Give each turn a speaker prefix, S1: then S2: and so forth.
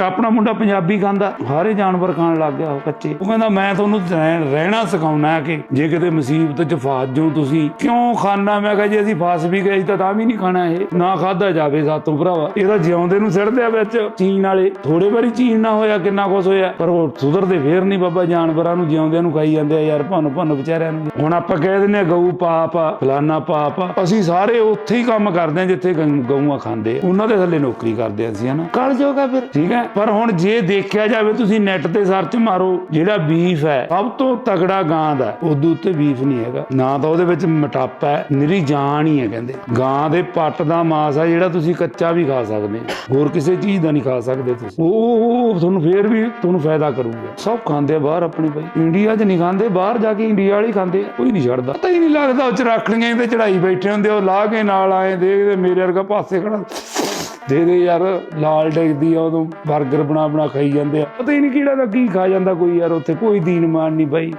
S1: ਆਪਣਾ ਮੁੰਡਾ ਪੰਜਾਬੀ ਖਾਂਦਾ ਸਾਰੇ ਜਾਨਵਰ ਖਾਣ ਲੱਗ ਗਿਆ ਉਹ ਕੱਚੇ। ਉਹ ਕਹਿੰਦਾ ਮੈਂ ਤੁਹਾਨੂੰ ਰਹਿ- ਰਹਿਣਾ ਸਿਖਾਉਣਾ ਕਿ ਜੇ ਕਿਤੇ ਮੁਸੀਬਤ ਚ ਫਸ ਜਾਓ ਤੁਸੀਂ ਕਿਉਂ ਖਾਣਾ ਮੈਂ ਕਿਹਾ ਜੀ ਅਸੀਂ ਫਸ ਵੀ ਗਏ ਤਾਂ ਤਾਂ ਵੀ ਨਹੀਂ ਖਾਣਾ ਇਹ। ਨਾ ਖਾਦਾ ਜਾਵੇ ਸਾਤੋਂ ਭਰਾਵਾ। ਇਹਦਾ ਜਿਉਂਦੇ ਨੂੰ ਸਿੱਟਦੇ ਆ ਵਿੱਚ। ਚੀਨ ਵਾਲੇ ਥੋੜੇ ਵਾਰੀ ਚੀਨ ਨਾ ਹੋਇਆ ਕਿੰਨਾ ਕੁਛ ਹੋਇਆ ਪਰ ਉਹ ਸੁਧਰਦੇ ਫੇਰ ਨਹੀਂ ਬਾਬਾ। ਜਾਨਵਰਾਂ ਨੂੰ ਜਿਉਂਦਿਆਂ ਨੂੰ ਖਾਈ ਜਾਂਦੇ ਆ ਯਾਰ ਭੰਨ ਭੰਨ ਵਿਚਾਰਿਆਂ ਨੂੰ। ਹੁਣ ਆਪਾਂ ਕਹਿ ਦਿੰਦੇ ਆ ਗਊ ਪਾਪ ਆ ਫਲਾਨਾ ਪਾਪ ਆ। ਅਸੀਂ ਸਾਰੇ ਉੱਥੇ ਹੀ ਕੰਮ ਕਰਦੇ ਆ ਜਿੱਥੇ ਗਊ- ਗਊਆਂ ਖਾਂਦੇ ਆ। ਉਹਨਾਂ ਦੇ ਥੱਲੇ ਨੌਕਰੀ ਕਰਦੇ ਆ ਅਸੀਂ ਹਨਾ? ਕਲ ਜੋਗਾ ਫਿਰ। ਠੀਕ ਹੈ? ਪਰ ਹੁਣ ਜੇ ਦੇਖਿਆ ਜਾਵੇ ਤੁਸੀਂ ਨੈਟ ਤੇ ਸਰਚ ਮਾਰੋ, ਜਿਹੜਾ ਬੀਫ ਹੈ, ਸਭ ਤੋਂ ਤਗੜਾ ਗਾਂ ਦਾ ਉਦੋਂ ਉੱਤੇ ਬੀਫ ਨਹੀਂ ਹੈਗਾ। ਨਾ ਤਾਂ ਉਹਦੇ ਵਿੱਚ ਮਟਾਪਾ ਹੈ ਨਿਰੀ ਜਾਨ ਹੀ ਹੈ ਕਹਿੰਦੇ। ਗਾਂ ਦੇ ਪੱਟ ਦਾ ਮਾਸ ਆ ਜਿਹੜਾ ਤੁਸੀਂ ਕੱਚਾ ਵੀ ਖਾ ਸਕਦੇ ਹੋ। ਹੋਰ ਕਿਸੇ ਚੀਜ਼ ਦਾ ਨਹੀਂ ਖਾ ਸਕਦੇ ਤੁਸੀਂ। ਉਹ ਤੁਹਾਨੂੰ ਫੇਰ ਵੀ ਤੁਹਾਨੂੰ ਫਾਇਦਾ ਕਰੂਗਾ। ਸਭ ਖਾਂਦੇ ਆ ਬਾਹਰ ਆਪਣੇ ਭਾਈ ਇੰਡੀਆ 'ਚ ਨਹੀਂ ਖਾਂਦੇ, ਬਾਹਰ ਜਾ ਕੇ ਇੰਡੀਆ ਵਾਲੇ ਖਾਂਦੇ ਕੋਈ ਨਹੀਂ ਛੱਡਦਾ। ਪਤਾ ਹੀ ਨਹੀਂ ਲੱਗਦਾ ਉਹ ਚ ਤੇ ਚੜਾਈ ਬੈਠੇ ਹੁੰਦੇ ਉਹ ਲਾ ਕੇ ਨਾਲ ਆਏ, ਦੇਖਦੇ ਮੇਰੇ ਵਰਗਾ ਪਾਸੇ ਖੜਾ। ਦੇ ਦੇ ਯਾਰ ਲਾਲ ਡਿੱਗਦੀ ਆ ਉਦੋਂ 버ਗਰ ਬਣਾ ਬਣਾ ਖਾਈ ਜਾਂਦੇ ਆ। ਪਤਾ ਹੀ ਨਹੀਂ ਕਿਹੜਾ ਦਾ ਕੀ ਖਾ ਜਾਂਦਾ ਕੋਈ ਯਾਰ, ਉੱਥੇ ਕੋਈ ਦੀਨ ਮਾਨ ਨਹੀਂ ਬਾਈ।